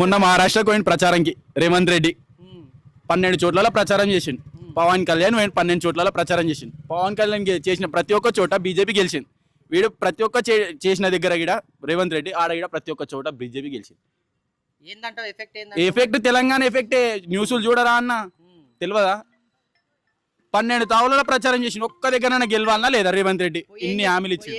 మొన్న మహారాష్ట్రకు పోయిన ప్రచారంకి రేవంత్ రెడ్డి. పన్నెండు చోట్ల ప్రచారం చేసిండు. పవన్ కళ్యాణ్ పోయిన పన్నెండు చోట్ల ప్రచారం చేసిండు. పవన్ కళ్యాణ్ చేసిన ప్రతి ఒక్క చోట బీజేపీ గెలిచింది. వీడు ప్రతి ఒక్క చేసిన దగ్గర గిడ రేవంత్ రెడ్డి ఆడ గిడ ప్రతి ఒక్క చోట బీజేపీ గెలిచింది. ఎఫెక్ట్ తెలంగాణ ఎఫెక్టే న్యూస్లు చూడరా అన్న? తెలియదా పన్నెండు తావులలో ప్రచారం చేసిండు. ఒక్క దగ్గర గెలవాలన్నా లేదా రేవంత్ రెడ్డి? ఇన్ని హామీలు ఇచ్చిండు.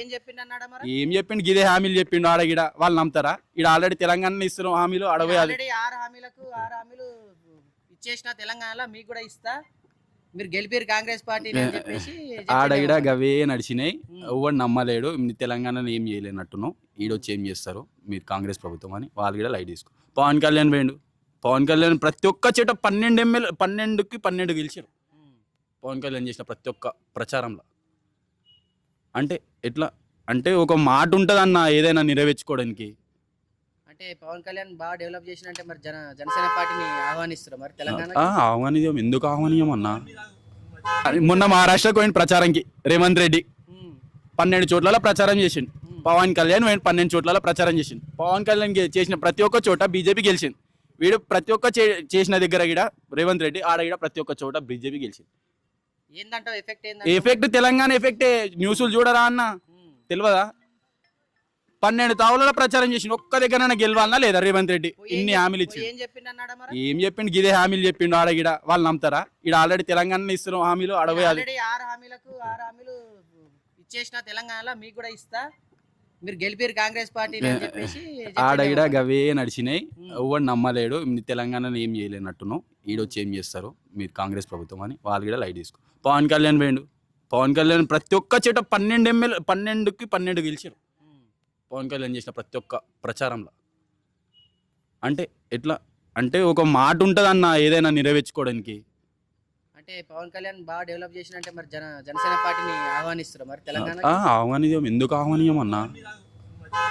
ఏం చెప్పిండు గిదే హామీలు చెప్పిండు ఆడ గిడ వాళ్ళు నమ్ముతారా? ఇక్కడ ఆల్రెడీ తెలంగాణ ఇస్తున్న హామీలు అడవే అది ఆల్రెడీ ఆరు హామీలకు ఆరు హామీలు ఇచ్చేసిన తెలంగాణలో మీకు కూడా ఇస్తా. మీరు గెలిపారు కాంగ్రెస్ పార్టీ అని చెప్పేసి ఆడ చెప్పిండు ఈడ ఎవరు? గవే నడిచినాయి. ఎవడు నమ్మలేడు. తెలంగాణలో ఏం చేయలేనట్టును ఈడొచ్చి ఏం చేస్తారు? మీరు కాంగ్రెస్ ప్రభుత్వం అని వాళ్ళు కూడా లైట్ తీసుకో. పవన్ కళ్యాణ్ పోయిండు. పవన్ కళ్యాణ్ ప్రతి ఒక్క చేట పన్నెండు ఎమ్మెల్యే పన్నెండుకి పన్నెండు గెలిచారు. పవన్ కళ్యాణ్ చేసిన ప్రతి ఒక్క ప్రచారంలో. అంటే ఎట్లా? అంటే ఒక మాట ఉంటుంది అన్న ఏదైనా నెరవేర్చుకోవడానికి. అంటే పవన్ కళ్యాణ్ బాగా డెవలప్ చేసినంటే మరి జన జనసేన పార్టీని ఆహ్వానిస్తారు మరి తెలంగాణ? ఆహ్వానియం ఎందుకు ఆహ్వానియం అన్న? మొన్న మహారాష్ట్రకు పోయిన ప్రచారంకి రేవంత్ రెడ్డి. పన్నెండు చోట్ల ప్రచారం చేసిండు. పవన్ కళ్యాణ్ పోయిన పన్నెండు చోట్ల ప్రచారం చేసిండు. పవన్ కళ్యాణ్ చేసిన ప్రతి ఒక్క చోట బీజేపీ గెలిచింది. వీడు ప్రతి ఒక్క చేసిన దగ్గర గిడ రేవంత్ రెడ్డి ఆడ గిడ ప్రతి ఒక్క చోట బీజేపీ గెలిచింది. ఏందంటావు? ఎఫెక్ట్ ఏందంటే ఎఫెక్ట్ తెలంగాణ ఎఫెక్టే న్యూస్లు చూడరా అన్న? తెలియదా పన్నెండు తావులలో ప్రచారం చేసిండు. ఒక్క దగ్గర గెలవాలన్నా లేదా రేవంత్ రెడ్డి? ఇన్ని హామీలు ఇచ్చిండు. ఏం చెప్పిండు అన్నాడా మరి? ఏం చెప్పిండు? గిదే హామీలు చెప్పిండు ఆడ గిడ వాళ్ళు నమ్ముతారా? ఇక్కడ ఆల్రెడీ తెలంగాణ ఇస్తున్న హామీలు అడవే అది ఆల్రెడీ ఆరు హామీలకు ఆరు హామీలు ఇచ్చేసిన తెలంగాణలో మీకు కూడా ఇస్తా. మీరు గెలిపారు కాంగ్రెస్ పార్టీ అని చెప్పేసి ఆడ చెప్పిండు ఈడ ఎవరు? గవే నడిచినాయి. ఎవడు నమ్మలేడు. తెలంగాణలో ఏం చేయలేనట్టును ఈడొచ్చి ఏం చేస్తారు? మీరు కాంగ్రెస్ ప్రభుత్వం అని వాళ్ళు కూడా లైట్ తీసుకో. పవన్ కళ్యాణ్ పోయిండు పవన్ కళ్యాణ్ ప్రతి ఒక్క చేట పన్నెండు ఎమ్మెల్యే పన్నెండుకి పన్నెండు గెలిచారు. పవన్ కళ్యాణ్ చేసిన ప్రతి ఒక్క ప్రచారంలో. అంటే ఎట్లా? అంటే ఒక మాట ఉంటుంది అన్న ఏదైనా నెరవేర్చుకోవడానికి. అంటే పవన్ కళ్యాణ్ బాగా డెవలప్ చేసినంటే మరి జన జనసేన పార్టీని ఆహ్వానిస్తారు మరి తెలంగాణ ఆహ్వానియం ఎందుకు ఆహ్వానియం అన్న?